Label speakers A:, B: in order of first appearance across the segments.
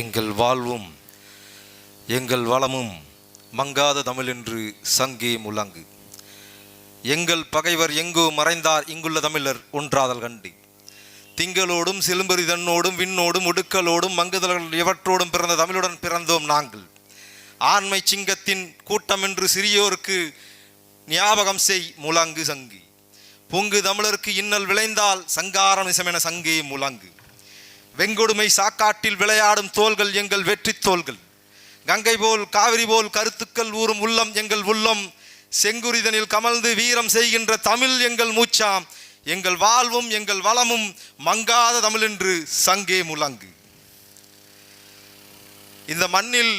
A: எங்கள் வாழ்வும் எங்கள் வளமும் மங்காத தமிழ் என்று சங்கே முழங்கு. எங்கள் பகைவர் எங்கோ மறைந்தார் இங்குள்ள தமிழர் ஒன்றாதல் கண்டு. திங்களோடும் சிலும்பரிதன்னோடும் விண்ணோடும் ஒடுக்கலோடும் மங்குதல்கள் இவற்றோடும் பிறந்த தமிழுடன் பிறந்தோம் நாங்கள். ஆண்மை சிங்கத்தின் கூட்டம் என்று சிறியோருக்கு ஞாபகம் செய் முழங்கு சங்கு. பொங்கு தமிழருக்கு இன்னல் விளைந்தால் சங்காரம் இசமென சங்கே முழங்கு. வெங்கொடுமை சாக்காட்டில் விளையாடும் தோள்கள் எங்கள் வெற்றி தோள்கள். கங்கை போல் காவிரி போல் கருத்துக்கள் ஊறும் உள்ளம் எங்கள் உள்ளம். செங்குரிதனில் கமழ்ந்து வீரம் செய்கின்ற தமிழ் எங்கள் மூச்சாம். எங்கள் வாழ்வும் எங்கள் வளமும் மங்காத தமிழ் என்று சங்கே முழங்கு. இந்த மண்ணில்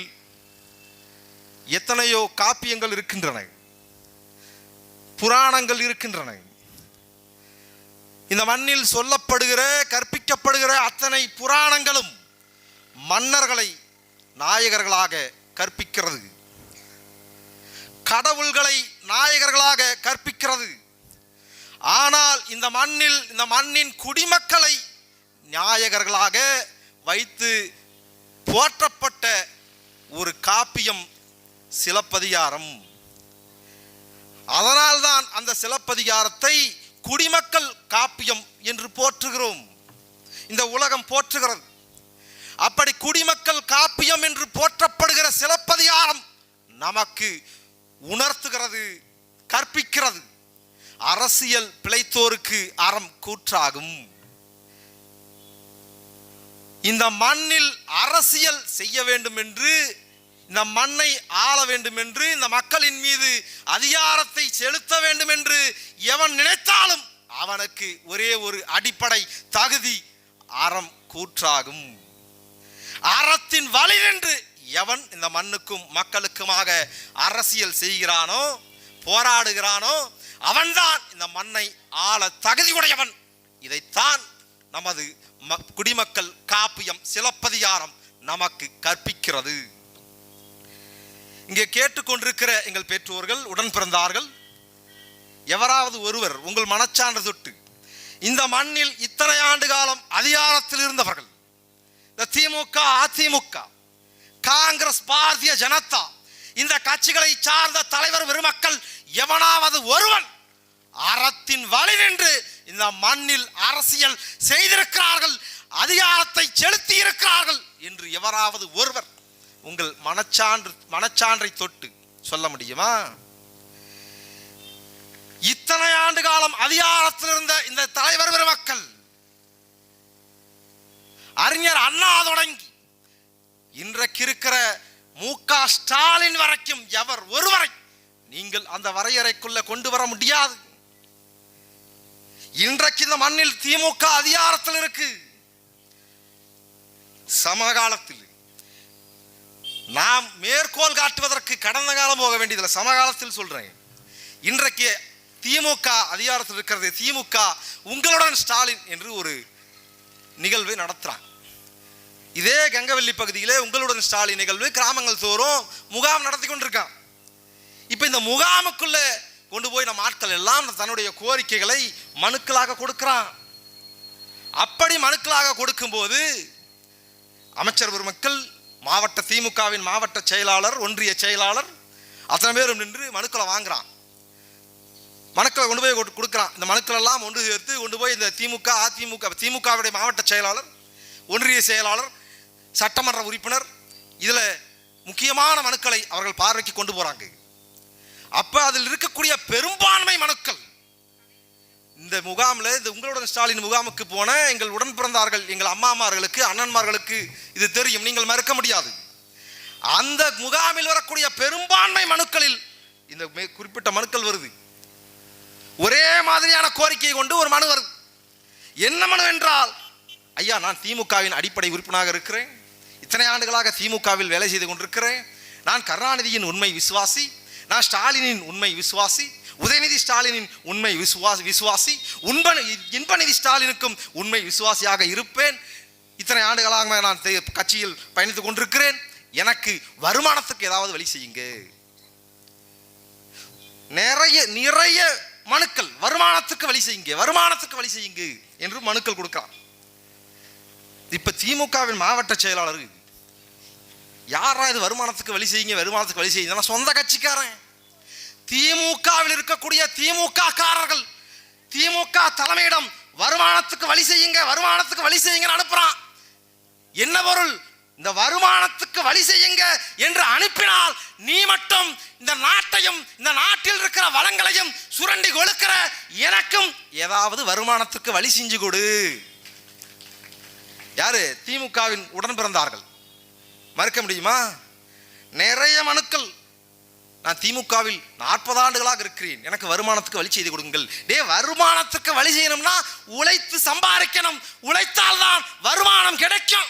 A: எத்தனையோ காப்பியங்கள் இருக்கின்றன. புராணங்கள் இருக்கின்றன. இந்த மண்ணில் சொல்லப்படுகிற கற்பிக்கப்படுகிற அத்தனை புராணங்களும் மன்னர்களை நாயகர்களாக கற்பிக்கிறது. கடவுள்களை நாயகர்களாக கற்பிக்கிறது. ஆனால் இந்த மண்ணில் இந்த மண்ணின் குடிமக்களை நாயகர்களாக வைத்து போற்றப்பட்ட ஒரு காப்பியம் சிலப்பதிகாரம். அதனால்தான் அந்த சிலப்பதிகாரத்தை குடிமக்கள் காப்பியம் என்று போற்றுகிறோம். இந்த உலகம் போற்றுகிறது. அப்படி குடிமக்கள் காப்பியம் என்று போற்றப்படுகிற சிலப்பதிகாரம் நமக்கு உணர்த்துகிறது கற்பிக்கிறது. அரசியல் பிழைத்தோருக்கு அறம் கூற்றாகும். இந்த மண்ணில் அரசியல் செய்ய வேண்டும் என்று இந்த மண்ணை ஆள வேண்டும் என்று இந்த மக்களின் மீது அதிகாரத்தை செலுத்த வேண்டும் என்று எவன் நினைத்தாலும் அவனுக்கு ஒரே ஒரு அடிப்படை தகுதி அறம் கூற்றாகும். அறத்தின் வழி எவன் இந்த மண்ணுக்கும் மக்களுக்குமாக அரசியல் செய்கிறானோ போராடுகிறானோ அவன்தான் இந்த மண்ணை ஆள தகுதியுடையவன். இதைத்தான் நமது ம- குடிமக்கள் காப்பியம் சிலப்பதிகாரம் நமக்கு கற்பிக்கிறது. இங்கே கேட்டுக்கொண்டிருக்கிற எங்கள் பெற்றோர்கள் உடன் பிறந்தார்கள். எவராவது ஒருவர் உங்கள் மனச்சான்று தொட்டு இந்த மண்ணில் இத்தனை ஆண்டு காலம் அதிகாரத்தில் இருந்தவர்கள் இந்த திமுக அதிமுக காங்கிரஸ் பாரதிய ஜனதா இந்த கட்சிகளை சார்ந்த தலைவர் பெருமக்கள் எவனாவது ஒருவன் அறத்தின் வழி நின்று இந்த மண்ணில் அரசியல் செய்திருக்கிறார்கள் அதிகாரத்தை செலுத்தி இருக்கிறார்கள் என்று எவராவது ஒருவர் உங்கள் மனச்சான்று மனச்சான்றை தொட்டு சொல்ல முடியுமா? இத்தனை ஆண்டு காலம் அதிகாரத்தில் இருந்த இந்த தலைவர் பெருமக்கள் அறிஞர் அண்ணா தொடங்கி இன்றைக்கு இருக்கிற மு க ஸ்டாலின் வரைக்கும் எவர் ஒருவரை நீங்கள் அந்த வரையறைக்குள்ள கொண்டு வர முடியாது. இன்றைக்கு இந்த மண்ணில் திமுக அதிகாரத்தில் இருக்கு. சமகாலத்தில் நாம் மேற்கோள் காட்டுவதற்கு கடந்த காலம் போக வேண்டியதில்லை. சமகாலத்தில் சொல்கிறேன் இன்றைக்கு திமுக அதிகாரத்தில் இருக்கிறது. திமுக உங்களுடன் ஸ்டாலின் என்று ஒரு நிகழ்வை நடத்துகிறாங்க இதே கங்கவல்லி பகுதியிலே உங்களுடன் ஸ்டாலின் நிகழ்வு கிராமங்கள் தோறும் முகாம் நடத்தி கொண்டிருக்கான் இப்போ இந்த முகாமுக்குள்ளே கொண்டு போய் நம்ம ஆட்கள் எல்லாம் தன்னுடைய கோரிக்கைகளை மனுக்களாக கொடுக்கிறான் அப்படி மனுக்களாக கொடுக்கும்போது அமைச்சர் பெருமக்கள் மாவட்ட திமுகவின் மாவட்ட செயலாளர் ஒன்றிய செயலாளர் அத்தனை பேரும் நின்று மனுக்களை வாங்குறான். மனுக்களை கொண்டு போய் கொடுக்குறான். இந்த மனுக்கள் எல்லாம் ஒன்று சேர்த்து கொண்டு போய் இந்த திமுக அதிமுக திமுகவுடைய மாவட்ட செயலாளர் ஒன்றிய செயலாளர் சட்டமன்ற உறுப்பினர் இதில் முக்கியமான மனுக்களை அவர்கள் பார்வைக்கு கொண்டு போகிறாங்க அப்போ அதில் இருக்கக்கூடிய பெரும்பான்மை மனுக்கள் இந்த முகாமில் இந்த உங்களுடன் ஸ்டாலின் முகாமுக்கு போன எங்கள் உடன் பிறந்தார்கள் எங்கள் அம்மாமார்களுக்கு அண்ணன்மார்களுக்கு இது தெரியும். நீங்கள் மறுக்க முடியாது. அந்த முகாமில் வரக்கூடிய பெரும்பான்மை மனுக்களில் இந்த மே- குறிப்பிட்ட மனுக்கள் வருது. ஒரே மாதிரியான கோரிக்கையை கொண்டு ஒரு மனு வருது. என்ன மனு என்றால் ஐயா நான் திமுகவின் அடிப்படை உறுப்பினராக இருக்கிறேன். இத்தனை ஆண்டுகளாக திமுகவில் வேலை செய்து கொண்டிருக்கிறேன். நான் கருணாநிதியின் உண்மை விசுவாசி. நான் ஸ்டாலினின் உண்மை விசுவாசி. உதயநிதி ஸ்டாலினின் உண்மை விசுவாசி விசுவாசி. உண்ப இன்பநிதி ஸ்டாலினுக்கும் உண்மை விசுவாசியாக இருப்பேன். இத்தனை ஆண்டுகளாக நான் கட்சியில் பயணித்துக் கொண்டிருக்கிறேன். எனக்கு வருமானத்துக்கு ஏதாவது வழி செய்யுங்க. நிறைய நிறைய மனுக்கள் வருமானத்துக்கு வழி செய்யுங்க. வருமானத்துக்கு வழி செய்யுங்க என்று மனுக்கள் கொடுக்கிறான் இப்ப திமுகவின் மாவட்ட செயலாளர் யாரா இது வருமானத்துக்கு வழி செய்யுங்க வருமானத்துக்கு வழி செய்யுங்க நான் சொந்த கட்சிக்காரன். திமுகவில் இருக்கக்கூடிய திமுக காரர்கள் திமுக தலைமையிடம் வருமானத்துக்கு வழி செய்யுங்க வருமானத்துக்கு வழி செய்யுங்கன்னு அனுப்புறான். என்ன பொருள்? இந்த வருமானத்துக்கு வழி செய்யுங்க என்று அனுப்பினால் நீ மட்டும் இந்த நாட்டையும் இந்த நாட்டில் இருக்கிற வளங்களையும் சுரண்டி கொழுக்கிற எனக்கும் ஏதாவது வருமானத்துக்கு வழி செஞ்சு கொடு. யாரு? திமுகவின் உடன் பிறந்தார்கள். மறுக்க முடியுமா? நிறைய மனுக்கள் நான் திமுகவில் நாற்பது ஆண்டுகளாக இருக்கிறேன். எனக்கு வருமானத்துக்கு வழி செய்து கொடுங்கள். டே வருமானத்துக்கு வழி செய்யணும்னா உழைத்து சம்பாதிக்கணும். உழைத்தால்தான் வருமானம் கிடைக்கும்.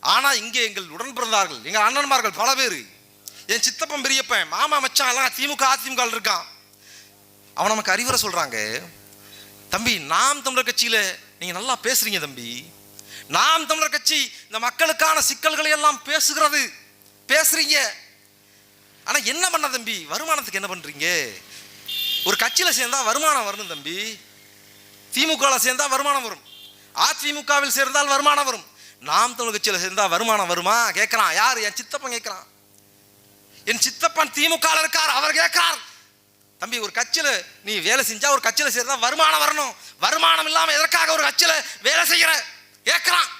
A: ஆனா இங்கே எங்கள் உடன் பிறந்தார்கள் எங்கள் அண்ணன்மார்கள் பல பேர். என் சித்தப்பன் பெரியப்பன் மாமா மச்சான் எல்லாம் திமுக அதிமுக இருக்கான். அவன் நமக்கு அறிவுரை சொல்றாங்க. தம்பி நாம் தமிழர் கட்சியில நீங்க நல்லா பேசுறீங்க தம்பி. நாம் தமிழர் கட்சி இந்த மக்களுக்கான சிக்கல்களை எல்லாம் பேசுகிறது. பேசுறீங்க? ஆனால் என்ன பண்ண தம்பி? வருமானத்துக்கு என்ன பண்ணுறீங்க ஒரு கட்சியில் சேர்ந்தால் வருமானம் வரணும் தம்பி. திமுகவில் சேர்ந்தா வருமானம் வரும். அதிமுகவில் சேர்ந்தால் வருமானம் வரும். நாம் தமிழ் கட்சியில் சேர்ந்தா வருமானம் வருமா? கேட்குறான் யார்? என் சித்தப்பன் கேட்குறான் என் சித்தப்பன் திமுக இருக்கார். அவர் கேட்கிறார் தம்பி ஒரு கட்சியில் நீ வேலை செஞ்சால் ஒரு கட்சியில் சேர்ந்தா வருமானம் வரணும். வருமானம் இல்லாமல் எதற்காக ஒரு கட்சியில் வேலை செய்யற? கேட்குறான்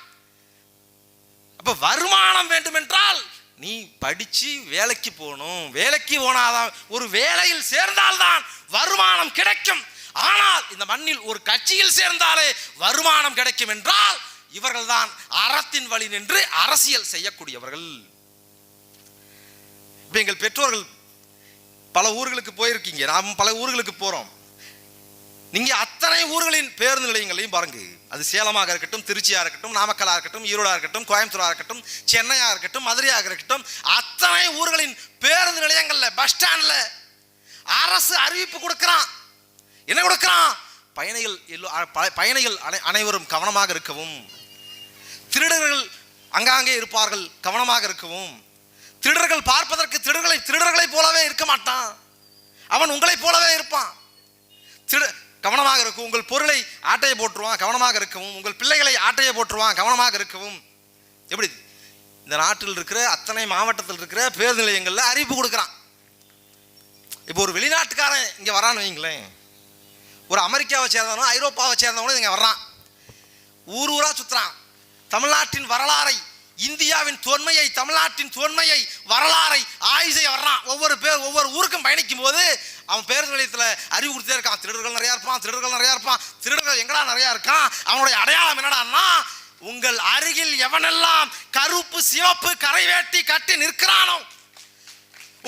A: அப்போ வருமானம் வேண்டுமென்றால் நீ படிச்சு வேலைக்கு போகணும். வேலைக்கு போனாதான் ஒரு வேலையில் சேர்ந்தால்தான் வருமானம் கிடைக்கும். ஆனால் இந்த மண்ணில் ஒரு கட்சியில் சேர்ந்தாலே வருமானம் கிடைக்கும் என்றால் இவர்கள்தான் அறத்தின் வழி நின்று அரசியல் செய்யக்கூடியவர்கள். இப்போ எங்கள் பெற்றோர்கள் பல ஊர்களுக்கு போயிருக்கீங்க. நாம் பல ஊர்களுக்கு போகிறோம் நீங்கள் அத்தனை ஊர்களின் பேருந்து நிலையங்களையும் பாருங்க. அது சேலமாக இருக்கட்டும் திருச்சியாக இருக்கட்டும் நாமக்கலாக இருக்கட்டும் ஈரோடாக இருக்கட்டும் கோயம்புத்தூராக இருக்கட்டும் சென்னையாக இருக்கட்டும் மதுரையாக இருக்கட்டும் அத்தனை ஊர்களின் பேருந்து நிலையங்களில் பஸ் ஸ்டாண்டில் அரசு அறிவிப்பு கொடுக்குறான். என்ன கொடுக்குறான்? பயணிகள் எல்லோ பயணிகள் அனை- அனைவரும் கவனமாக இருக்கவும் திருடர்கள் அங்காங்கே இருப்பார்கள் கவனமாக இருக்கவும் திருடர்கள் பார்ப்பதற்கு திருடர்களை திருடர்களைப் போலவே இருக்க மாட்டான். அவன் உங்களைப் போலவே இருப்பான். திரு கவனமாக இருக்கும். உங்கள் பொருளை ஆட்டையை போட்டுருவான் கவனமாக இருக்கவும் உங்கள் பிள்ளைகளை ஆட்டையை போட்டுருவான் கவனமாக இருக்கவும். எப்படி? இந்த நாட்டில் இருக்கிற அத்தனை மாவட்டத்தில் இருக்கிற பேருந்து நிலையங்களில் அறிவிப்பு கொடுக்குறான். இப்போ ஒரு வெளிநாட்டுக்காரன் இங்கே வரான்னு வைங்களேன். ஒரு அமெரிக்காவை சேர்ந்தவனோ ஐரோப்பாவை சேர்ந்தவனோ இங்கே வர்றான். ஊர் ஊராக சுற்றுறான் தமிழ்நாட்டின் வரலாறை இந்தியாவின் தொன்மையை தமிழ்நாட்டின் தொன்மையை வரலாறை ஆய்வு செய்ய வர்றான். ஒவ்வொரு பேர் ஒவ்வொரு ஊருக்கும் பயணிக்கும் போது அவன் பேருந்து நிலையத்தில் அறிவு கொடுத்தே இருக்கான். திருடர்கள் நிறையா இருப்பான் திருடர்கள் நிறையா இருப்பான். திருடர்கள் எங்கடா நிறையா இருக்கான்? அவனுடைய அடையாளம் என்னடான்னா உங்கள் அருகில் எவனெல்லாம் கருப்பு சிவப்பு கரை வேட்டி கட்டி நிற்கிறானோ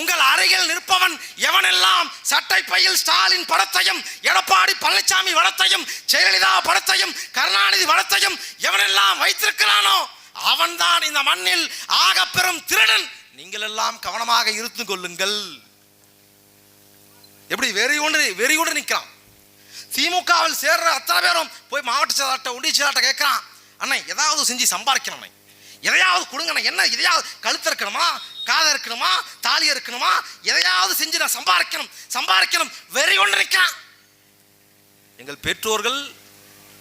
A: உங்கள் அருகில் நிற்பவன் எவனெல்லாம் சட்டை பையில் ஸ்டாலின் படத்தையும் எடப்பாடி பழனிசாமி படத்தையும் ஜெயலலிதா படத்தையும் கருணாநிதி படத்தையும் எவனெல்லாம் வைத்திருக்கிறானோ அவன்தான் இந்த மண்ணில் ஆகப்பெரும் திருடன். நீங்கள் எல்லாம் கவனமாக இருந்து கொள்ளுங்கள். எப்படி வெறி கொண்டு வெறி கொண்டு நிற்கிறான் திமுகவில் சேர்ற அத்தனை பேரும் போய் மாவட்ட செயலாட்ட ஒன்றிய செயலாட்ட கேட்குறான் அண்ணே ஏதாவது செஞ்சு சம்பாதிக்கணும் அண்ணே. எதையாவது கொடுங்கண்ணே என்ன எதையாவது கழுத்து இருக்கணுமா காதை இருக்கணுமா தாலி இருக்கணுமா எதையாவது செஞ்சு நான் சம்பாதிக்கணும் சம்பாதிக்கணும். வெறி கொண்டு நிற்கிறான் எங்கள் பெற்றோர்கள்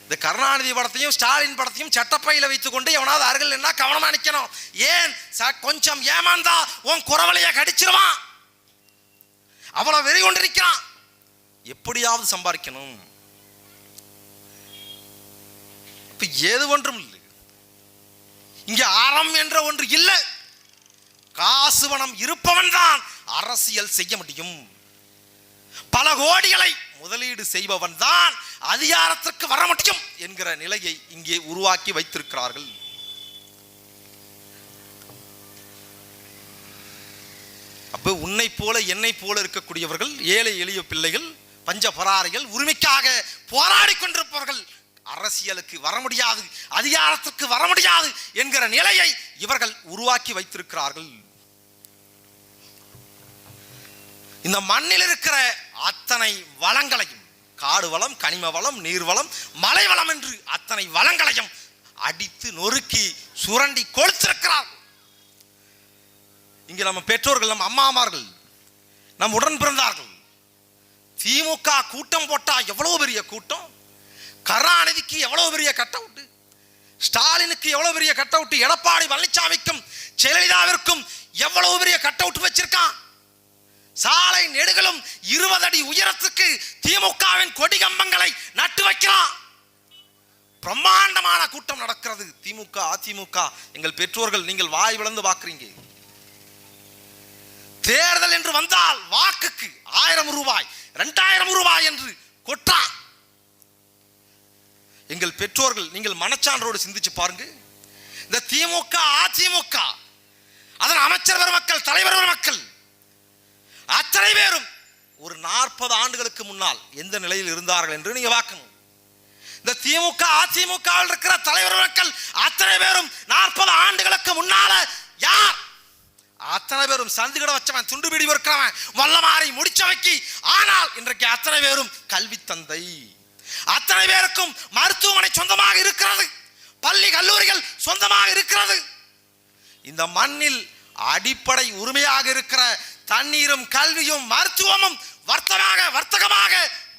A: இந்த கருணாநிதி படத்தையும் ஸ்டாலின் படத்தையும் சட்டப்பையில் வைத்துக்கொண்டு எவனாவது அருகில் என்ன கவனமாக நிற்கணும் ஏன் ச- கொஞ்சம் ஏமாந்தா உன் குறவலைய கடிச்சிருவான். அவ்வளவு வெறி கொண்டிருக்கிறான் எப்படியாவது சம்பாதிக்கணும். இப்ப ஏது ஒன்றும் இல்லை. இங்க அறம் என்ற ஒன்று இல்லை. காசு பணம் இருப்பவன் தான் அரசியல் செய்ய முடியும். பல கோடிகளை முதலீடு செய்பவன் தான் அதிகாரத்திற்கு வர முடியும் என்கிற நிலையை இங்கே உருவாக்கி வைத்திருக்கிறார்கள். உன்னை போல என்னை போல இருக்கக்கூடியவர்கள் ஏழை எளிய பிள்ளைகள் பஞ்சபராரிகள் உரிமைக்காக போராடி கொண்டிருப்பவர்கள் அரசியலுக்கு வர முடியாது அதிகாரத்துக்கு வர முடியாது என்கிற நிலையை இவர்கள் உருவாக்கி வைத்திருக்கிறார்கள். இந்த மண்ணில் இருக்கிற அத்தனை வளங்களையும் காடு வளம் கனிம வளம் நீர் வளம் மலை வளம் என்று அத்தனை வளங்களையும் அடித்து நொறுக்கி சுரண்டி கொளுத்திருக்கிறார்கள். இங்கே நம்ம பெற்றோர்கள் நம்ம அம்மாமார்கள் நம் உடன் பிறந்தார்கள். திமுக கூட்டம் போட்டா எவ்வளவு பெரிய கூட்டம்? கருணாநிதிக்கு எவ்வளவு பெரிய கட் அவுட்டு ஸ்டாலினுக்கு எவ்வளவு பெரிய கட் அவுட்டு எடப்பாடி பழனிசாமிக்கும் ஜெயலலிதாவிற்கும் எவ்வளவு பெரிய கட் அவுட் வச்சிருக்கான்? சாலை நெடுகளும் இருபது அடி உயரத்துக்கு திமுகவின் கொடி கம்பங்களை நட்டு வைக்கிறான். பிரம்மாண்டமான கூட்டம் நடக்கிறது. திமுக அதிமுக எங்கள் பெற்றோர்கள் நீங்கள் வாய் விளந்து பார்க்குறீங்க. தேர்தல் என்று வந்தால் வாக்குக்கு ஆயிரம் ரூபாய் ரெண்டாயிரம் ரூபாய் என்று கொட்டான். எங்கள் பெற்றோர்கள் நீங்கள் மனச்சான்றோடு சிந்திச்சு பாருங்க இந்த திமுக அதிமுக அதன் அமைச்சர் பெருமக்கள் தலைவர் பெருமக்கள் அத்தனை பேரும் ஒரு நாற்பது ஆண்டுகளுக்கு முன்னால் எந்த நிலையில் இருந்தார்கள் என்று நீங்க பார்க்கணும். இந்த திமுக அதிமுக இருக்கிற தலைவர் மக்கள் அத்தனை பேரும் நாற்பது ஆண்டுகளுக்கு முன்னால யார் அத்தனை பேரும் சந்துகிட வச்சவன் துண்டு பிடி இருக்கிறவன் வல்லமாறி முடிச்சவைக்கு. ஆனால் இன்றைக்கு அத்தனை பேரும் கல்வி தந்தை. அத்தனை பேருக்கும் மருத்துவமனை சொந்தமாக இருக்கிறது. பள்ளி கல்லூரிகள் சொந்தமாக இருக்கிறது. இந்த மண்ணில் அடிப்படை உரிமையாக இருக்கிற தண்ணீரும் கல்வியும் மருத்துவமும் வர்த்தமாக வர்த்தகமாக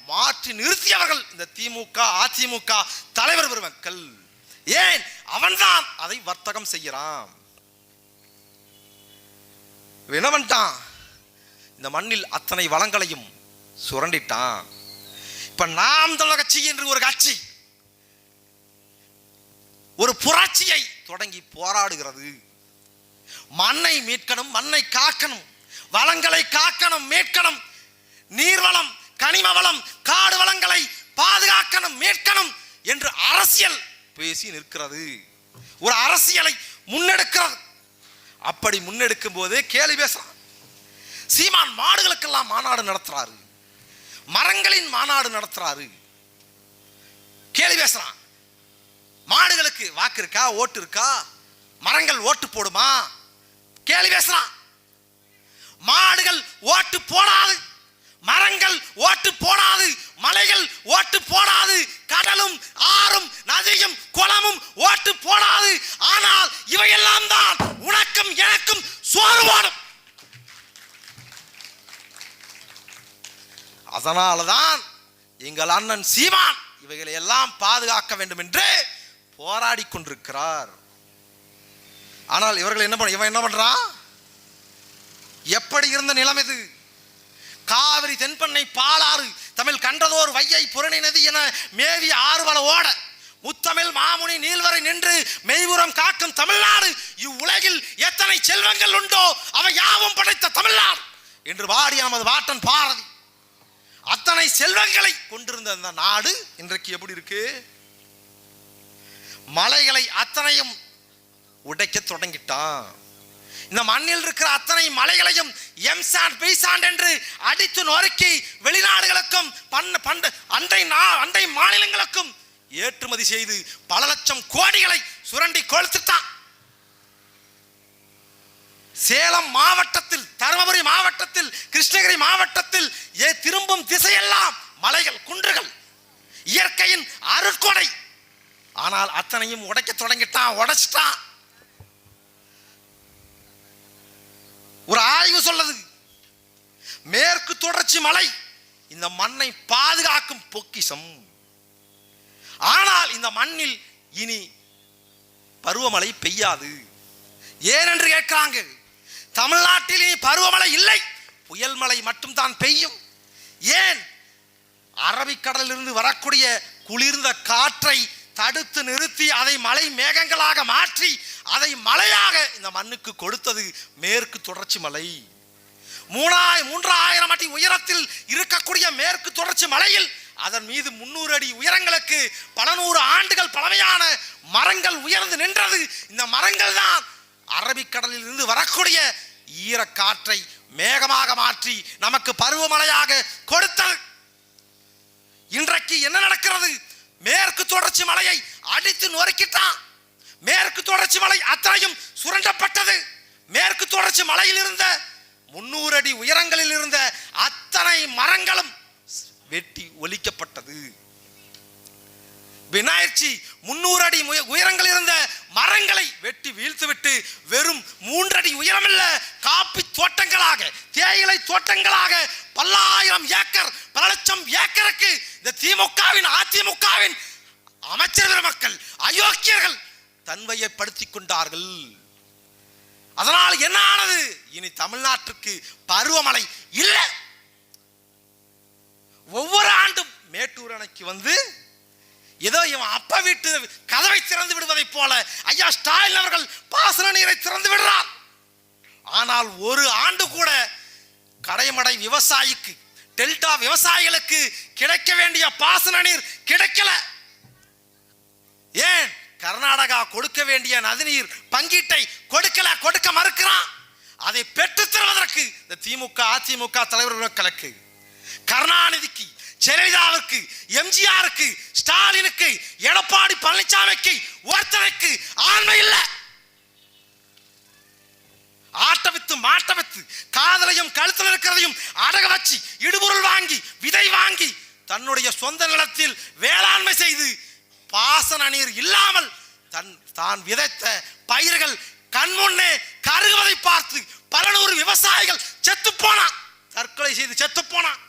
A: மாற்றி நிறுத்தியவர்கள் இந்த திமுக அதிமுக தலைவர் பெருமக்கள். ஏன்? அவன்தான் அதை வர்த்தகம் செய்கிறான். இவன் என்ன பண்ணிட்டான்? இந்த மண்ணில் அத்தனை வளங்களையும் சுரண்டிட்டான். இப்ப நாம் தமிழக கட்சி என்று ஒரு கட்சி ஒரு புரட்சியை தொடங்கி போராடுகிறது. மண்ணை மீட்கணும் மண்ணை காக்கணும் வளங்களை காக்கணும் மீட்கணும் நீர்வளம் கனிம வளம் காடு வளங்களை பாதுகாக்கணும் மீட்கணும் என்று அரசியல் பேசி நிற்கிறது. ஒரு அரசியலை முன்னெடுக்கிறது. அப்படி முன்னெடுக்கும் போது கேலி பேசுறான். சீமான் மாடுகளுக்கெல்லாம் மாநாடு நடத்துறாரு. மரங்களின் மாநாடு நடத்துறாரு. கேலி பேசுறான். மாடுகளுக்கு வாக்கு இருக்கா? ஓட்டு இருக்கா? மரங்கள் ஓட்டு போடுமா? கேலி பேசுறான். மாடுகள் ஓட்டு போடாது. மரங்கள் ஓட்டு போடாது மலைகள் ஓட்டு போடாது கடலும் ஆறும் நதியும் குளமும் ஓட்டு போடாது. ஆனால் இவையெல்லாம் தான் உனக்கும் எனக்கும் சோர்வாடும். அதனால்தான் எங்கள் அண்ணன் சீமான் இவைகளை எல்லாம் பாதுகாக்க வேண்டும் என்று போராடி கொண்டிருக்கிறார். ஆனால் இவர்கள் என்ன பண்ண இவன் என்ன பண்றான்? எப்படி இருந்த நிலம் இது? காவிரி தென்பண்ணை பாலாறு தமிழ் கண்டதோர் வையை புரணி நதி என மேவி ஆறுவல ஓட. முத்தமிழ் மாமுனி நீள்வரை நின்று மெய்புறம் காக்கும் தமிழ்நாடு இவ்வுலகில் எத்தனை செல்வங்கள் உண்டோ அவை யாவும் படைத்த தமிழ்நாடு என்று வாடி நமது வாட்டன் பாரதி. அத்தனை செல்வங்களை கொண்டிருந்த அந்த நாடு இன்றைக்கு எப்படி இருக்கு? மலைகளை அத்தனையும் உடைக்க தொடங்கிட்டான். இந்த மண்ணில் இருக்கிற அத்தனை மலைகளையும் எம்சாண்ட் பீசாண்ட் என்று அடித்து நொறுக்கி வெளிநாடுகளுக்கும் பண்ட பண்ட அண்டை நா அண்டை மாநிலங்களுக்கும் ஏற்றுமதி செய்து பல லட்சம் கோடிகளை சுரண்டி கொளுத்துட்டான். சேலம் மாவட்டத்தில் தருமபுரி மாவட்டத்தில் கிருஷ்ணகிரி மாவட்டத்தில் ஏ திரும்பும் திசையெல்லாம் மலைகள் குன்றுகள் இயற்கையின் அருட்கொடை. ஆனால் அத்தனையும் உடைக்க தொடங்கிட்டான் உடைச்சிட்டான். ஒரு ஆய்வு சொல்லுது மேற்கு தொடர்ச்சி மலை இந்த மண்ணை பாதுகாக்கும் பொக்கிஷம். ஆனால் இந்த மண்ணில் இனி பருவமழை பெய்யாது. ஏனென்று கேட்கிறாங்க தமிழ்நாட்டில் இனி பருவமழை இல்லை புயல் மழை மட்டும்தான் பெய்யும். ஏன்? அரபிக்கடலிலிருந்து வரக்கூடிய குளிர்ந்த காற்றை தடுத்து நிறுத்தி அதை மலை மேகங்களாக மாற்றி அதை மலையாக இந்த மண்ணுக்கு கொடுத்தது மேற்கு தொடர்ச்சி மலை. மூணாய் மூன்றாயிரம் அடி உயரத்தில் இருக்கக்கூடிய மேற்கு தொடர்ச்சி மலையில் அதன் மீது முன்னூறு அடி உயரங்களுக்கு பல நூறு ஆண்டுகள் பழமையான மரங்கள் உயர்ந்து நின்றது. இந்த மரங்கள் தான் அரபிக்கடலில் இருந்து வரக்கூடிய ஈரக்காற்றை மேகமாக மாற்றி நமக்கு பருவமழையாக கொடுத்தது. இன்றைக்கு என்ன நடக்கிறது? மேற்கு தொடர்ச்சி மலையை அடித்து நொறுக்கிட்டான். மேற்கு தொடர்ச்சி மலை அத்தனையும் சுரண்டப்பட்டது. மேற்கு தொடர்ச்சி மலையில் இருந்த முன்னூறு அடி உயரங்களில் இருந்த அத்தனை மரங்களும் வெட்டி ஒலிக்கப்பட்டது. வினாயிற்சி முன்னூறு அடி உயரங்கள் இருந்த மரங்களை வெட்டி வீழ்த்துவிட்டு வெறும் மூன்றடி உயரமில்ல காப்பி தோட்டங்களாக தேயிலை தோட்டங்களாக பல்லாயிரம் ஏக்கர் பல லட்சம் ஏக்கருக்கு இந்த திமுகவின் அதிமுகவின் அமைச்சர்கள் மக்கள் அயோக்கியர்கள் தன்மையப்படுத்திக் கொண்டார்கள். அதனால் என்ன ஆனது இனி தமிழ்நாட்டிற்கு பருவமழை இல்லை. ஒவ்வொரு ஆண்டும் மேட்டூர் அணைக்கு வந்து ஏதோ இவன் அப்பா வீட்டு கதவை திறந்து விடுவதைப் போல. ஐயா ஸ்டாலின் அவர்கள் பாசன நீரை திறந்து விடுறார். ஆனால் ஒரு ஆண்டு கூட கடைமடை விவசாயிக்கு டெல்டா விவசாயிகளுக்கு கிடைக்க வேண்டிய பாசன நீர் கிடைக்கல. ஏன்? கர்நாடகா கொடுக்க வேண்டிய நதிநீர் பங்கீட்டை கொடுக்கல கொடுக்க மறுக்கிறான். அதை பெற்றுத் தருவதற்கு இந்த திமுக அதிமுக தலைவர்களுக்கு கருணாநிதிக்கு ஜெயலலிதாவுக்கு எம்ஜிஆருக்கு ஸ்டாலினுக்கு எடப்பாடி பழனிசாமிக்கு ஒருத்தருக்கு ஆண்மை இல்லை. ஆட்ட வித்து மாட்ட வித்து காதலையும் கழுத்தில் இருக்கிறதையும் அடக வச்சு இடுபொருள் வாங்கி விதை வாங்கி தன்னுடைய சொந்த நிலத்தில் வேளாண்மை செய்து பாசன நீர் இல்லாமல் தன் தான் விதைத்த பயிர்கள் கண்முன்னே கருகுவதை பார்த்து பல நூறு விவசாயிகள் செத்து போனான். தற்கொலை செய்து செத்து போனான்.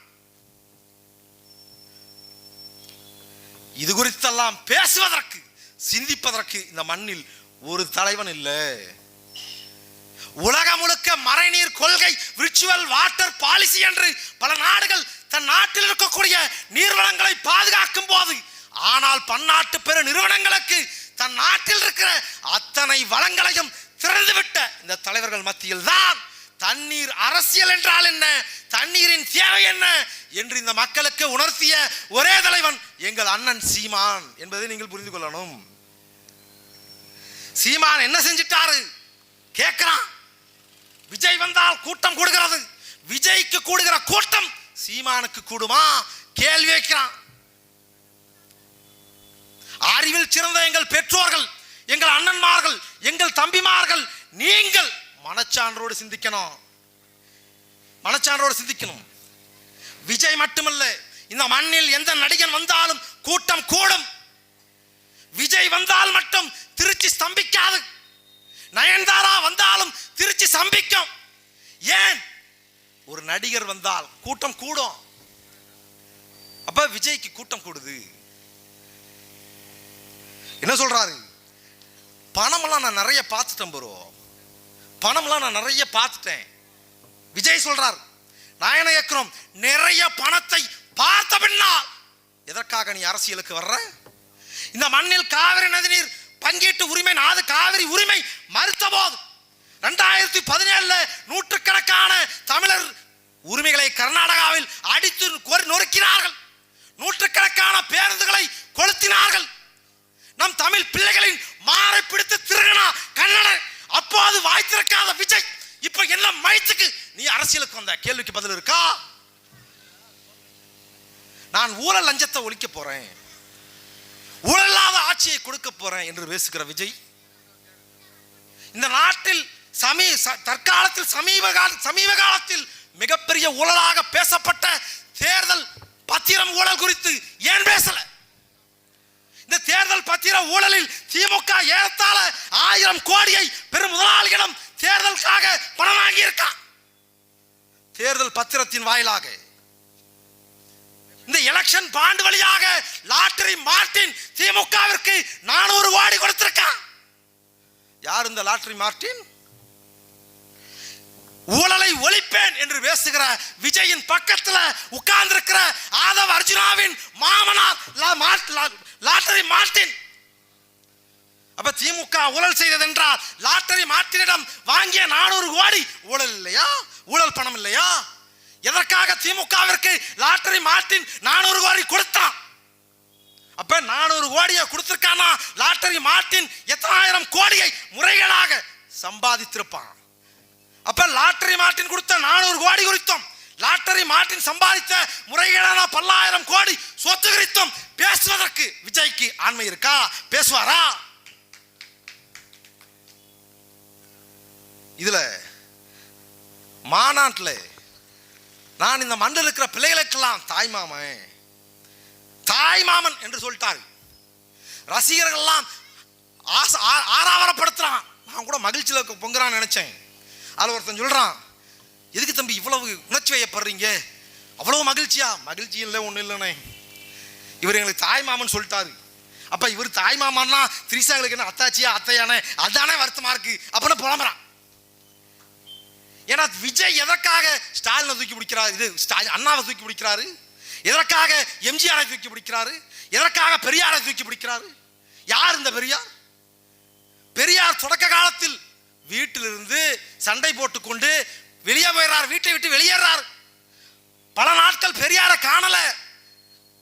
A: இது குறித்தெல்லாம் பேசுவதற்கு சிந்திப்பதற்கு இந்த மண்ணில் ஒரு தலைவன் இல்லை. உலகம் முழுக்க மறைநீர் கொள்கை விர்ச்சுவல் வாட்டர் பாலிசி என்று பல நாடுகள் தன் நாட்டில் இருக்கக்கூடிய நீர்வளங்களை பாதுகாக்கும் போது ஆனால் பன்னாட்டு பெரு நிறுவனங்களுக்கு தன் நாட்டில் இருக்கிற அத்தனை வளங்களையும் திறந்துவிட்ட இந்த தலைவர்கள் மத்தியில் தான் தண்ணீர் அரசியல் என்றால் என்ன? தண்ணீரின் தேவை என்ன? என்று இந்த மக்களுக்கு உணர்த்திய ஒரே தலைவன் எங்கள் அண்ணன் சீமான் என்பதை நீங்கள் புரிந்து கொள்ளணும். சீமான் என்ன செஞ்சிட்டாரு? கேட்கிறான். விஜய் வந்தால் கூட்டம் கூடுகிறது. விஜய்க்கு கூடுகிற கூட்டம் சீமானுக்கு கூடுமா? கேள்வி வைக்கிறான். அறிவில் சிறந்த எங்கள் பெற்றோர்கள் எங்கள் அண்ணன்மார்கள் எங்கள் தம்பிமார்கள் நீங்கள் மனச்சான்றோடு சிந்திக்கணும். மனச்சான்றோடு சிந்திக்கணும். விஜய் மட்டுமல்ல இந்த மண்ணில் எந்த நடிகன் வந்தாலும் கூட்டம் கூடும். விஜய் வந்தால் மட்டும் திருச்சி ஸ்தம்பிக்காது. நயன்தாரா வந்தாலும் திருச்சி சம்பிக்கும் ஏன்? ஒரு நடிகர் வந்தால் கூட்டம் கூடும். அப்ப விஜய்க்கு கூட்டம் கூடுது. என்ன சொல்றாரு? பணமெல்லாம் நான் நிறைய பார்த்துட்டேன் ப்ரோ. பணம்லாம் நான் நிறைய பார்த்துட்டேன். விஜய் சொல்றார் நாயன என்ன நிறைய பணத்தை பார்த்த பின்னால். எதற்காக நீ அரசியலுக்கு வர்ற? இந்த மண்ணில் காவிரி நதிநீர் பங்கீட்டு உரிமை நாது காவிரி உரிமை மறுத்த போது ரெண்டாயிரத்தி பதினேழுல நூற்றுக்கணக்கான தமிழர் உரிமைகளை கர்நாடகாவில் அடித்து கோரி நொறுக்கினார்கள். நூற்றுக்கணக்கான பேருந்துகளை கொளுத்தினார்கள். நம் தமிழ் பிள்ளைகளின் மாறை பிடித்து திருகனா அப்போ அது வாய் திறக்காத விஜய். இப்ப என்ன மயத்துக்கு? நீ அரசியலுக்கு வந்த கேள்விக்கு பதில் இருக்கா? நான் ஊழல் லஞ்சத்தை ஒழிக்க போறேன். ஊழலாத ஆட்சியை கொடுக்க போறேன் என்று பேசுகிற விஜய். இந்த நாட்டில் சமீ ச- தற்காலத்தில் சமீப கால சமீப காலத்தில் மிகப்பெரிய ஊழலாக பேசப்பட்ட தேர்தல் பத்திரம் ஊழல் குறித்து ஏன் பேசல? இந்த தேர்தல் பத்திர ஊழலில் திமுக ஏறத்தாழ ஆயிரம் கோடியை பெரும் முதலாளிகளிடம் தேர்தலுக்காக பணம் வாங்கியிருக்கா இருக்கான் தேர்தல் பத்திரத்தின் வாயிலாக. இந்த எலெக்ஷன் பாண்டு வழியாக லாட்டரி மார்டின் திமுகவிற்கு நானூறு கோடி கொடுத்திருக்கான் யார் இந்த லாட்டரி மார்டின் ஊழலை ஒழிப்பேன் என்று பேசுகிற விஜயின் பக்கத்துல உட்கார்ந்திருக்கிற ஆதவ அர்ஜுனாவின் மாமனார் லாட்டரி மார்டின் அப்ப திமுக ஊழல் செய்தது என்றால் லாட்டரி மார்ட்டினிடம் வாங்கிய நானூறு கோடி. ஊழல் இல்லையா? ஊழல் பணம் இல்லையா? எதற்காக திமுகவிற்கு லாட்டரி மார்ட்டின் நானூறு கோடி கொடுத்தான்? அப்ப நானூறு கோடியை கொடுத்திருக்கானா? லாட்டரி மார்ட்டின் எத்தனாயிரம் கோடியை முறைகளாக சம்பாதித்திருப்பான். அப்ப லாட்டரி மார்ட்டின் கொடுத்த நானூறு கோடி குறித்தோம் லாட்டரி மாட்டின் சம்பாதித்த முறைகேடான பல்லாயிரம் கோடி சொத்து குறித்தும் பேசுவதற்கு விஜய்க்கு ஆண்மை இருக்கா? பேசுவாரா? இதுல மாநாட்டில் நான் இந்த மண்ணில் இருக்கிற பிள்ளைகளுக்கெல்லாம் தாய் மாமன் தாய் மாமன் என்று சொல்லிட்டாரு. ரசிகர்கள்லாம் ஆசை ஆ- ஆறாவரப்படுத்துறான் நான் கூட மகிழ்ச்சியில் பொங்குறான்னு நினைச்சேன். அதில் ஒருத்தன் சொல்கிறான் எதுக்கு தம்பி இவ்வளவு உணர்ச்சி வயப்படுறீங்க? அவ்வளவு மகிழ்ச்சியா? மகிழ்ச்சி இல்லை ஒன்றும் இல்லைண்ணே. இவர் எங்களுக்கு தாய் மாமன் சொல்லிட்டாரு. அப்போ இவர் தாய் மாமான்னா திரிசா எங்களுக்கு என்ன அத்தாச்சியா அத்தையானே? அதானே வருத்தமா இருக்கு. அப்படின்னு புலம்புறான். ஏன்னா விஜய் எதற்காக ஸ்டாலினை தூக்கி பிடிக்கிறார்? இது அண்ணாவை தூக்கி பிடிக்கிறாரு. எதற்காக எம்ஜிஆரை தூக்கி பிடிக்கிறாரு? எதற்காக பெரியாரை தூக்கி பிடிக்கிறாரு? யார் இந்த பெரியார்? பெரியார் தொடக்க காலத்தில் வீட்டிலிருந்து சண்டை போட்டுக்கொண்டு வெளியே போயிடுறார் வீட்டை விட்டு வெளியேறார். பல நாட்கள் பெரியாரை காணல.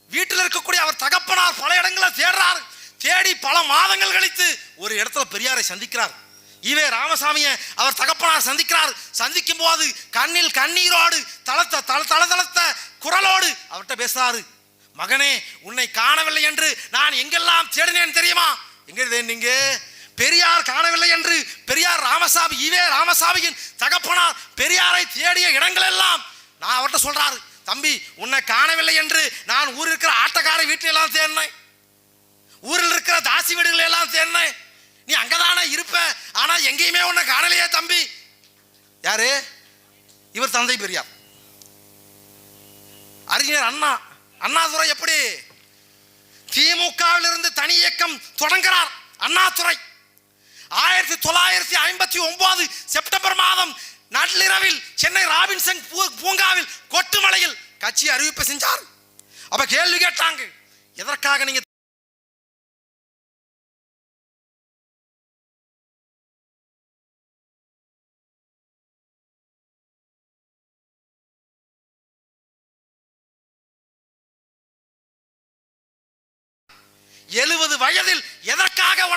A: வீட்டில் இருக்கக்கூடிய அவர் தகப்பனார் பல இடங்களில் தேடுறார். தேடி பல மாதங்கள் கழித்து ஒரு இடத்துல பெரியாரை சந்திக்கிறார். ஈவே ராமசாமியை அவர் தகப்பனார் சந்திக்கிறார். சந்திக்கும் போது கண்ணில் கண்ணீரோடு தளத்த தள தளதளத்த குரலோடு அவர்கிட்ட பேசுறாரு. மகனே உன்னை காணவில்லை என்று நான் எங்கெல்லாம் தேடினேன் தெரியுமா? எங்க நீங்க பெரியார் காணவில்லை என்று பெரியார் ராமசாமி இவே ராமசாமியின் தகப்பனார் பெரியாரை தேடிய இடங்களெல்லாம் நான் அவர்கிட்ட சொல்றாரு தம்பி உன்னை காணவில்லை என்று நான் ஊரில் இருக்கிற ஆட்டக்கார வீட்டில எல்லாம் தேடினேன். ஊரில் இருக்கிற தாசி வீடுகள் எல்லாம் தேடினேன். நீ அங்கதானே இருப்ப ஆனா எங்கேயுமே உன்னை காணலையே தம்பி. யாரு? இவர் தந்தை பெரியார். அறிஞர் அண்ணா அண்ணாதுரை எப்படி? திமுகவில் இருந்து தனி இயக்கம் தொடங்குகிறார் அண்ணாதுரை. ஆயிரத்தி தொள்ளாயிரத்தி ஐம்பத்தி ஒன்பது செப்டம்பர் மாதம் நள்ளிரவில் சென்னை ராபின்சன் பூங்காவில் கொட்டுமலையில் கட்சி அறிவிப்பு செஞ்சார். அப்ப கேள்வி கேட்டாங்க. எதற்காக நீங்க எழுபது வயதில்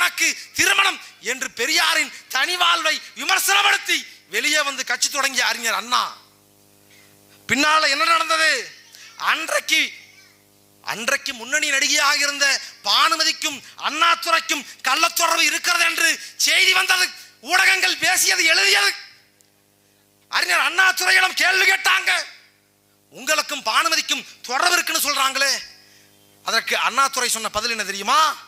A: எதற்காக திருமணம் என்று பெரியாரின் தனி வாழ்வை விமர்சனப்படுத்தி வெளியே வந்து கட்சி தொடங்கிய அறிஞர் அண்ணா. பின்னால என்ன நடந்தது? அன்றைக்கு அன்றைக்கு முன்னணி நடிகையாக இருந்த பானுமதிக்கும் அண்ணாதுரைக்கும் கள்ளத்தொடர்பு இருக்கிறது என்று செய்தி வந்தது. ஊடகங்கள் பேசியது எழுதியது. அறிஞர் அண்ணாத்துறையிடம் கேள்வி கேட்டாங்க. உங்களுக்கும் பானுமதிக்கும் தொடர்பு இருக்குன்னு சொல்றாங்களே. அதற்கு அண்ணாதுரை சொன்ன பதில் என்ன தெரியுமா?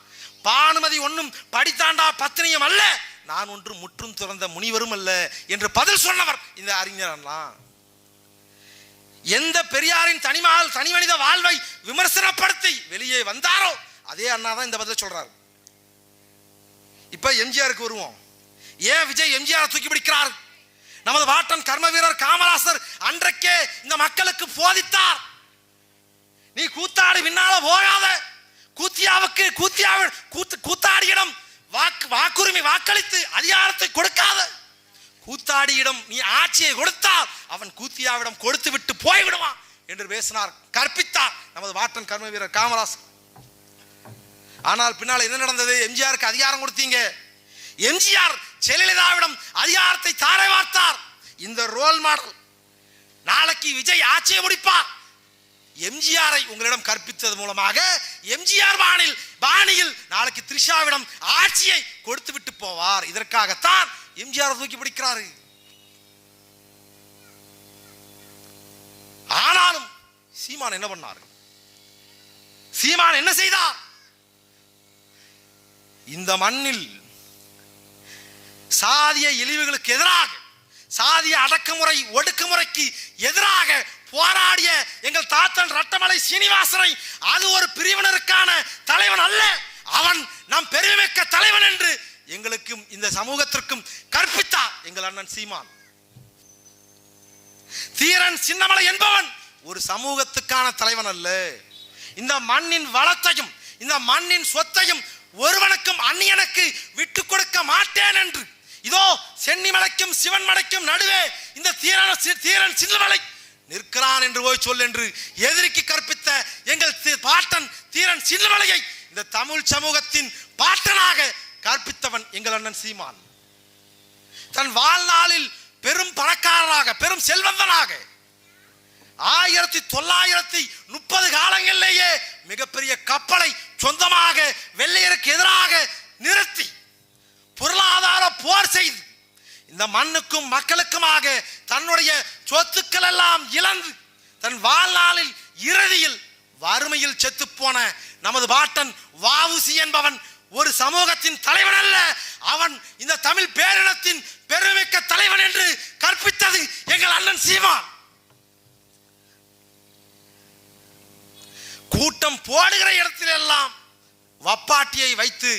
A: பானுமதி ஒன்றும் படித்தாண்டா பத்தினியும் அல்ல. நான் ஒன்று முற்றும் துறந்த முனிவரும் அல்ல என்று பதில் சொன்னவர் இந்த அறிஞர் அண்ணா எந்த பெரியாரின் தனிமால் தனி மனித வாழ்வை விமர்சனப்படுத்தி வெளியே வந்தாரோ அதே அண்ணா தான் இந்த பதில் சொல்றாரு. இப்ப எம்ஜிஆருக்கு வருவோம். ஏன் விஜய் எம்ஜிஆர் தூக்கி பிடிக்கிறார்? நமது வாட்டன் கர்ம வீரர் காமராசர் அன்றைக்கே இந்த மக்களுக்கு போதித்தார். நீ கூத்தாடி பின்னால போகாத. கூத்தியாவுக்கு கூத்தியாவில் கூத்து கூத்தாடியிடம் வாக்கு வாக்குரிமை வாக்களித்து அதிகாரத்தை கொடுக்காத. கூத்தாடியிடம் நீ ஆட்சியை கொடுத்தால் அவன் கூத்தியாவிடம் கொடுத்து விட்டு போய்விடுவான் என்று பேசினார் கற்பித்தார் நமது வாட்டன் கர்ம வீரர் காமராசர். ஆனால் பின்னால் என்ன நடந்தது? எம்ஜிஆருக்கு அதிகாரம் கொடுத்தீங்க. எம்ஜிஆர் ஜெயலலிதாவிடம் அதிகாரத்தை தாரை வார்த்தார். இந்த ரோல் மாடல் நாளைக்கு விஜய் ஆட்சியை முடிப்பார். எம்ஜிஆரை உங்களிடம் கற்பித்தது மூலமாக எம்ஜிஆர் பாணியில் பாணியில் நாளைக்கு த்ரிஷாவிடம் ஆட்சியை கொடுத்து விட்டு போவார். இதற்காகத்தான் எம்ஜிஆர் தூக்கி பிடிக்கிறாரு. ஆனாலும் சீமான் என்ன பண்ணார்? சீமான் என்ன செய்தார்? இந்த மண்ணில் சாதிய இழிவுகளுக்கு எதிராக சாதிய அடக்குமுறை ஒடுக்குமுறைக்கு எதிராக போராடிய எங்கள் தாத்தன் ரட்டமலை சீனிவாசனை அது ஒரு பிரிவினருக்கான தலைவன் அல்ல. அவன் நம் பெருமைமிக்க தலைவன் என்று எங்களுக்கும் இந்த சமூகத்திற்கும் கற்பித்தார் எங்கள் அண்ணன் சீமான். தீரன் சின்னமலை என்பவன் ஒரு சமூகத்துக்கான தலைவன் அல்ல. இந்த மண்ணின் வளத்தையும் இந்த மண்ணின் சொத்தையும் ஒருவனுக்கும் அந்நியனுக்கு விட்டு கொடுக்க மாட்டேன் என்று. இதோ சென்னிமலைக்கும் சிவன் மலைக்கும் நடுவே இந்த தீரன் தீரன் சின்னமலை நிற்கிறான் என்று போய் சொல் என்று எதிரிக்கு கற்பித்த எங்கள் தி- பாட்டன் தீரன் சின்னமலையை இந்த தமிழ் சமூகத்தின் பாட்டனாக கற்பித்தவன் எங்கள் அண்ணன் சீமான். தன் வாழ்நாளில் பெரும் பணக்காரராக பெரும் செல்வந்தனாக ஆயிரத்தி தொள்ளாயிரத்தி முப்பது காலங்களிலேயே மிகப்பெரிய கப்பலை சொந்தமாக வெள்ளையருக்கு எதிராக நிறுத்தி பொருளாதார போர் செய்து இந்த மண்ணுக்கும் மக்களுக்குமாக தன்னுடைய சொத்துக்கள் எல்லாம் இழந்து தன் வாழ்நாளில் இறுதியில் வறுமையில் செத்துப்போன நமது பாட்டன் வாவுசி என்பவன் ஒரு சமூகத்தின் தலைவன் அல்ல. அவன் இந்த தமிழ் பேரினத்தின் பெருமிக்க தலைவன் என்று கற்பித்தது எங்கள் அண்ணன் சீமான். கூட்டம் போடுகிற இடத்திலெல்லாம் வப்பாட்டியை துப்பாக்கியை வைத்து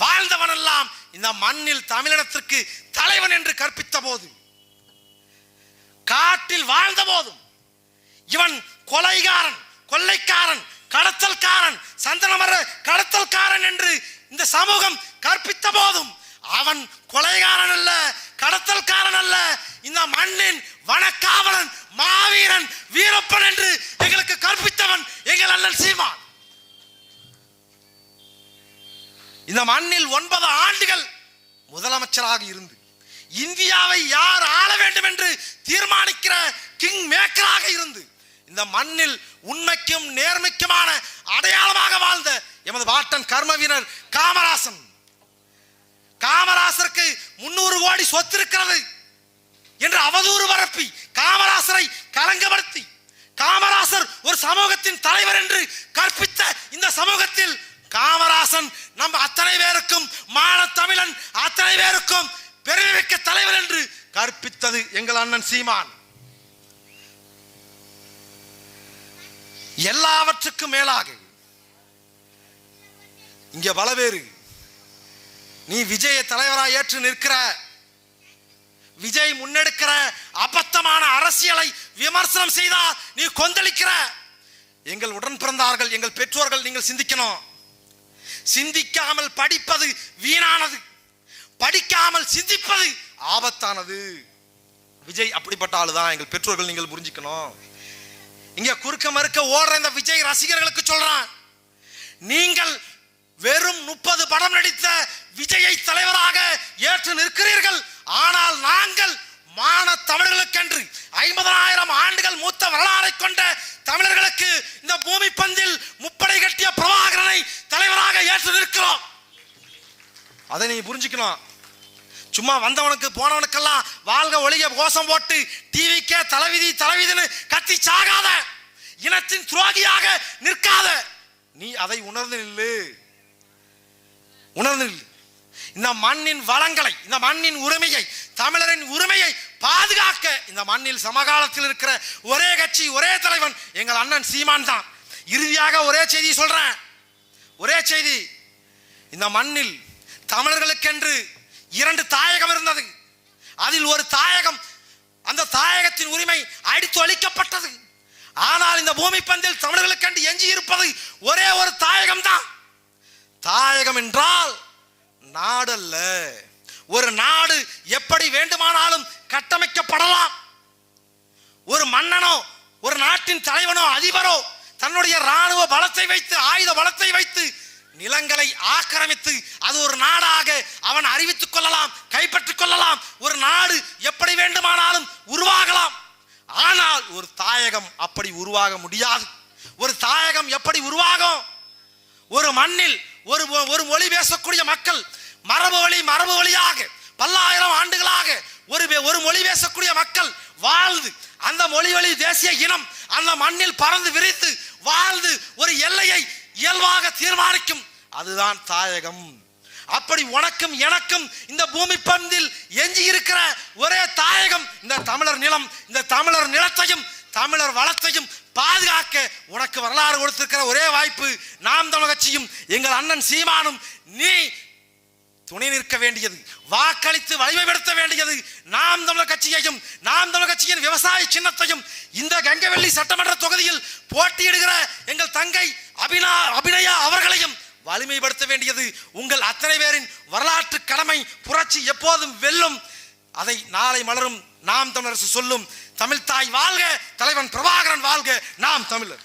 A: வாழ்ந்தவனெல்லாம் இந்த மண்ணில் தமிழினத்திற்கு தலைவன் என்று கற்பித்த போதும் காட்டில் வாழ்ந்த போதும் இவன் கொலைகாரன் கொள்ளைக்காரன் கடத்தல்காரன் சந்தனமர கடத்தல்காரன் என்று இந்த சமூகம் கற்பித்த போதும் அவன் கொலைகாரன் அல்ல கடத்தல்காரன் அல்ல. இந்த மண்ணின் வனக்காவலன் மாவீரன் வீரப்பன் என்று எங்களுக்கு கற்பித்தவன் எங்கள் அண்ணன் சீமான். இந்த மண்ணில் ஒன்பது ஆண்டுகள் முதலமைச்சராக இருந்து இந்தியாவை யார் ஆள வேண்டும் என்று தீர்மானிக்கிற கிங் மேக்கராக இருந்து இந்த மண்ணில் உண்மைக்கும் நேர்மைக்குமான அடையாளமாக வாழ்ந்த எமது வாட்டன் கர்ம வீரர் காமராசன். காமராசருக்கு முன்னூறு கோடி சொத்து இருக்கிறது என்று அவதூறு பரப்பி காமராசரை கலங்கப்படுத்தி காமராசர் ஒரு சமூகத்தின் தலைவர் என்று கற்பித்த இந்த சமூகத்தில் காமராசன் நம்ம அத்தனை பேருக்கும் மான தமிழன் அத்தனை பேருக்கும் பெருமைமிக்க தலைவர் என்று கற்பித்தது எங்கள் அண்ணன் சீமான். எல்லாவற்றுக்கும் மேலாக இங்க பல பேரு நீ விஜய தலைவராக ஏற்று நிற்கிற விஜய் முன்னெடுக்கிற அபத்தமான அரசியலை விமர்சனம் செய்தால் நீ கொந்தளிக்கிற. எங்கள் உடன் பிறந்தார்கள் எங்கள் பெற்றோர்கள் நீங்கள் சிந்திக்கணும். சிந்திக்காமல் படிப்பது வீணானது. படிக்காமல் சிந்திப்பது ஆபத்தானது. விஜய் அப்படிப்பட்ட ஆளுதான் எங்கள் பெற்றோர்கள் நீங்கள் புரிஞ்சுக்கணும். இங்க குறுக்க மறுக்க ஓடுற இந்த விஜய் ரசிகர்களுக்கு சொல்றான் நீங்கள் வெறும் முப்பது படம் நடித்த விஜயை தலைவராக ஏற்று நிற்கிறீர்கள். ஆனால் நாங்கள் மான தமிழர்களுக்கென்று ஐம்பதாயிரம் ஆண்டுகள் மூத்த வரலாறை கொண்ட தமிழர்களுக்கு இந்த பூமி பந்தில் முப்படை கட்டிய பிரபாகரனை தலைவராக ஏற்று நிற்கிறோம் அதை நீ புரிஞ்சுக்கணும். சும்மா வந்தவனுக்கு போனவனுக்கெல்லாம் வாழ்க ஒளிய கோஷம் போட்டு டிவிக்கே தலைவிதி தலைவிதின்னு கத்தி சாகாத இனத்தின் துரோகியாக நிற்காத. நீ அதை உணர்ந்து நில்லு. உணர்ந்து நில்லு. இந்த மண்ணின் வளங்களை இந்த மண்ணின் உரிமையை தமிழரின் உரிமையை பாதுகாக்க இந்த மண்ணில் சமகாலத்தில் இருக்கிற ஒரே கட்சி ஒரே தலைவன் எங்கள் அண்ணன் சீமான் தான். இறுதியாக ஒரே செய்தி சொல்றேன். ஒரே செய்தி இந்த மண்ணில் தமிழர்களுக்கென்று இரண்டு தாயகம் இருந்தது. அதில் ஒரு தாயகம் அந்த தாயகத்தின் உரிமை அடித்து அளிக்கப்பட்டது ஆனால் இந்த பூமி பந்தில் தமிழர்களுக்கென்று எஞ்சி இருப்பது ஒரே ஒரு தாயகம் தான். தாயகம் என்றால் நாடல்ல ஒரு நாடு எப்படி வேண்டுமானாலும் கட்டமைக்கப்படலாம். ஒரு மன்னனோ ஒரு நாட்டின் தலைவனோ அதிபரோ தன்னுடைய ராணுவ பலத்தை வைத்து ஆயுத பலத்தை வைத்து நிலங்களை ஆக்கிரமித்து அது ஒரு நாடாக அவன் அறிவித்துக் கொள்ளலாம் கைப்பற்றிக் கொள்ளலாம். ஒரு நாடு எப்படி வேண்டுமானாலும் உருவாகலாம். ஆனால் ஒரு தாயகம் அப்படி உருவாக முடியாது. ஒரு தாயகம் எப்படி உருவாகும்? ஒரு மண்ணில் ஒரு ஒரு மொழி பேசக்கூடிய மக்கள் மரபு வழி மரபு வழியாக பல்லாயிரம் ஆண்டுகளாக ஒரு ஒரு மொழி பேசக்கூடிய மக்கள் வாழ்ந்து அந்த மொழி வழி தேசிய இனம் அந்த மண்ணில் பறந்து விரித்து வாழ்ந்து ஒரு எல்லையை இயல்பாக தீர்மானிக்கும் அதுதான் தாயகம். அப்படி உனக்கும் எனக்கும் இந்த பூமி பந்தில் எஞ்சி இருக்கிற ஒரே தாயகம் இந்த தமிழர் நிலம் இந்த தமிழர் நிலத்தையும் தமிழர் வளத்தையும் பாதுகாக்க உனக்கு வரலாறு கொடுத்திருக்கிற ஒரே வாய்ப்பு நாம் தமிழ் கட்சியும் எங்கள் அண்ணன் சீமானும் நீ துணை நிற்க வேண்டியது வாக்களித்து வலிமைப்படுத்த வேண்டியது நாம் தமிழர் கட்சியையும் நாம் தமிழர் கட்சியின் விவசாய சின்னத்தையும் இந்த கங்கவெள்ளி சட்டமன்ற தொகுதியில் போட்டியிடுகிற எங்கள் தங்கை அபினா அபிநயா அவர்களையும் வலிமைப்படுத்த வேண்டியது. உங்கள் அத்தனை பேரின் வரலாற்று கடமை புரட்சி எப்போதும் வெல்லும். அதை நாளை மலரும் நாம் தமிழரசு சொல்லும். தமிழ்தாய் வாழ்க தலைவன் பிரபாகரன் வாழ்க நாம் தமிழர்.